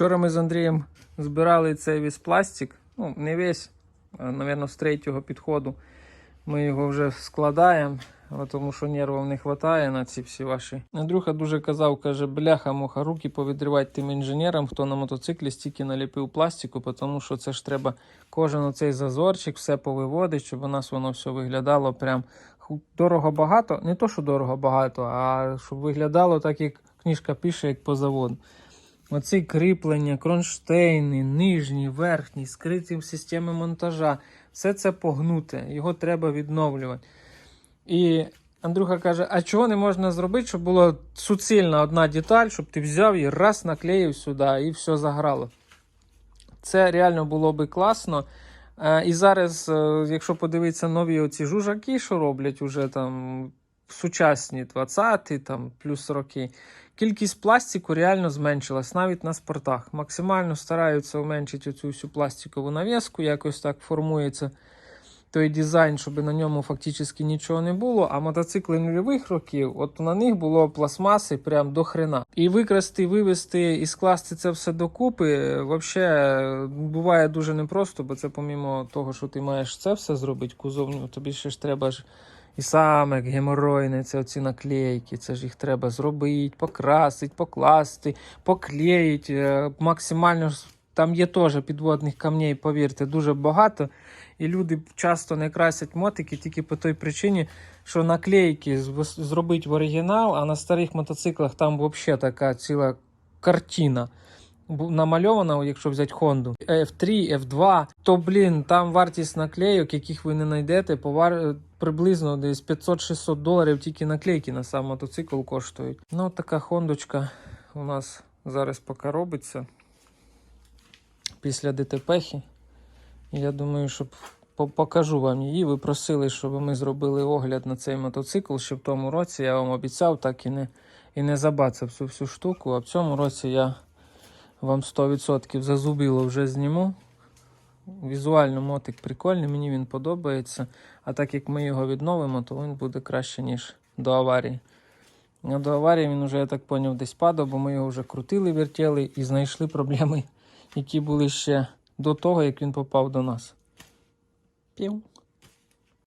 Вчора ми з Андрієм збирали цей весь пластик. Ну, не весь, а, напевно, з третього підходу. Ми його вже складаємо, тому що нервів не вистачає на ці всі ваші. Андрюха дуже казав, каже, бляха, муха, руки повідривати тим інженерам, хто на мотоциклі стільки наліпив пластику, тому що це ж треба кожен оцей зазорчик, все повиводити, щоб у нас воно все виглядало прям дорого багато. Не то, що дорого багато, а щоб виглядало так, як книжка пише, як по заводу. Оці кріплення, кронштейни, нижні, верхні, скриті системи монтажа. Все це погнуте, його треба відновлювати. І Андрюха каже: а чого не можна зробити, щоб була суцільна одна деталь, щоб ти взяв і раз наклеїв сюди і все заграло. Це реально було би класно. Е, І зараз, е, якщо подивитися нові оці жужаки, що роблять уже там сучасні 20-ті, там плюс роки, кількість пластику реально зменшилась навіть на спортах. Максимально стараються зменшити оцю всю пластикову нав'язку, якось так формується той дизайн, щоб на ньому фактично нічого не було. А мотоцикли нульових років, от на них було пластмаси прям до хрена. І викрасти, вивезти і скласти це все докупи, взагалі буває дуже непросто, бо це помімо того, що ти маєш це все зробити, кузов, ну, тобі ще ж треба ж. І саме геморойне, це оці наклейки, це ж їх треба зробити, покрасити, покласти, поклеїти. е, Максимально там є теж підводних камней, повірте, дуже багато. І люди часто не красять мотики тільки по той причині, що наклейки зробити в оригінал, а на старих мотоциклах там взагалі така ціла картина. Намальована, якщо взяти Honda F3, F2, то блін, там вартість наклейок, яких ви не знайдете, повар... приблизно десь 500-600 доларів тільки наклейки на сам мотоцикл коштують. Ну, така хондочка у нас зараз поки робиться після ДТПхи. Я думаю, щоб покажу вам її. Ви просили, щоб ми зробили огляд на цей мотоцикл ще в тому році. Я вам обіцяв, так і не, і не забацав цю всю штуку. А в цьому році я вам 100% зазубило вже зніму. Візуально мотик прикольний, мені він подобається. А так як ми його відновимо, то він буде краще, ніж до аварії. А до аварії він вже, я так зрозумів, десь падав, бо ми його вже крутили, вертіли і знайшли проблеми, які були ще до того, як він попав до нас. Пів.